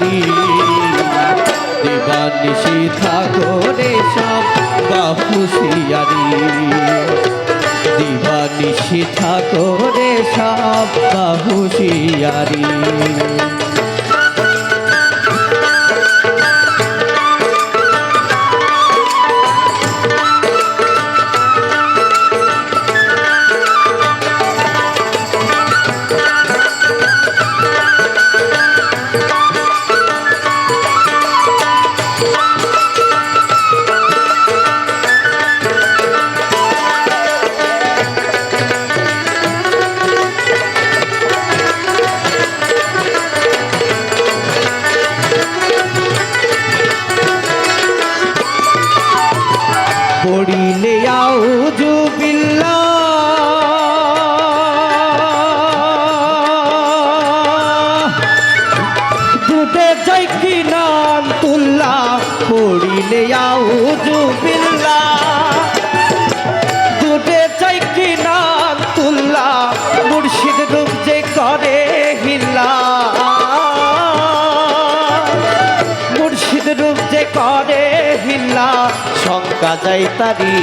হুঁশিয়ারি দিবানিশি থাকরে সব বা হুঁশিয়ারি দিবানিশি থাকরে সব বা পড়িলে আউজু বিল্লাহ দুধে যাই কি নাম তুল্লা পড়িলে আউজু বিল্লাহ যে করে হিল্লা, শঙ্কা যাই তারি।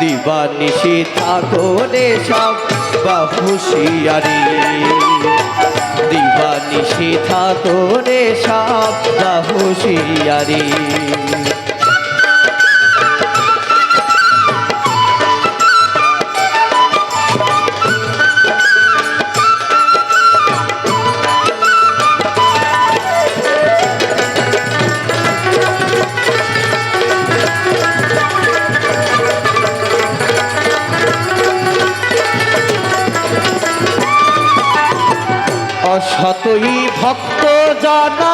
দিবানিশি ঠাকুরে সব বা হুশিয়ারি দিবা নিশি থাকো রে সব বা হুঁশিয়ারি অসতই ভক্ত জানা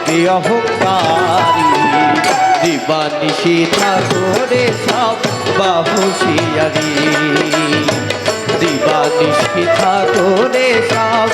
করবে অহংকারী দিবানিশি ঠাকুরে সব দিবানিশি ঠাকুরে সব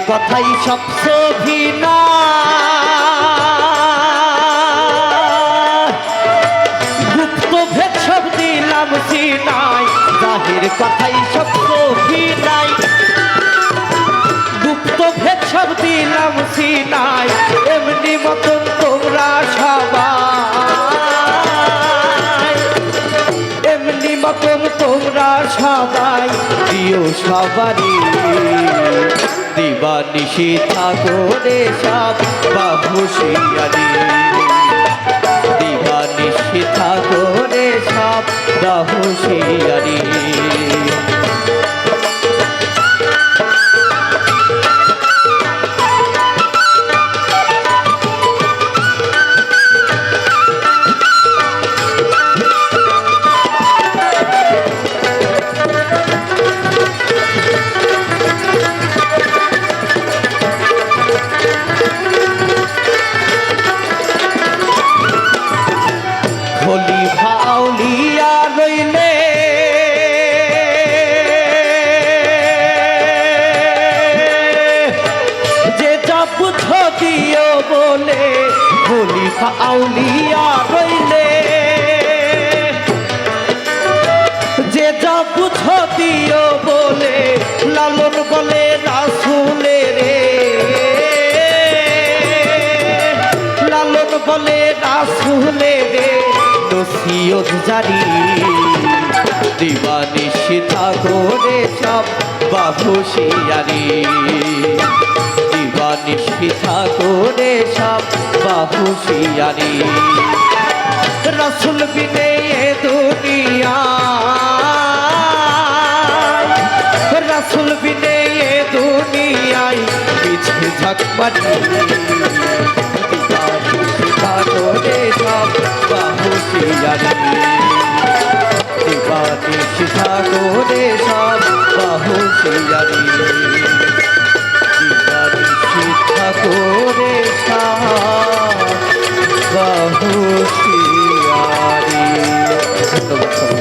কথাই সবচেয়ে সভিনা গুপ্ত ভেদ সব দিলাম সিনাই, জাহির কথাই সবচেয়ে সভিনাই গুপ্ত ভেদ সব দিলাম সিনাই সবাই প্রিয় সবারই। দিবানিশি ঠাকুরে সব বাহুশিয়ারি দিবানিশি ঠাকুরে সব বাহুশিয়ারি হলি দিও বলে হলি ভাউলিয়া রইলে যে যা বুঝো দিও বলে, লালন বলে রাসুলে রে। লালন বলে রাসুলে রে নসিয়ত জারি দিবানি সীতা করে সব বাহুশিয়ারি। জানিস কি ঠাকুরে সব বাহুশিয়ারি রসুল বিনে এ দুনিয়া। রসুল বিনে এ দুনিয়ায় পিছে ঝকমনি ঠাকুরে সব বাহুশিয়ারি শিখা করে সব ধন্যবাদ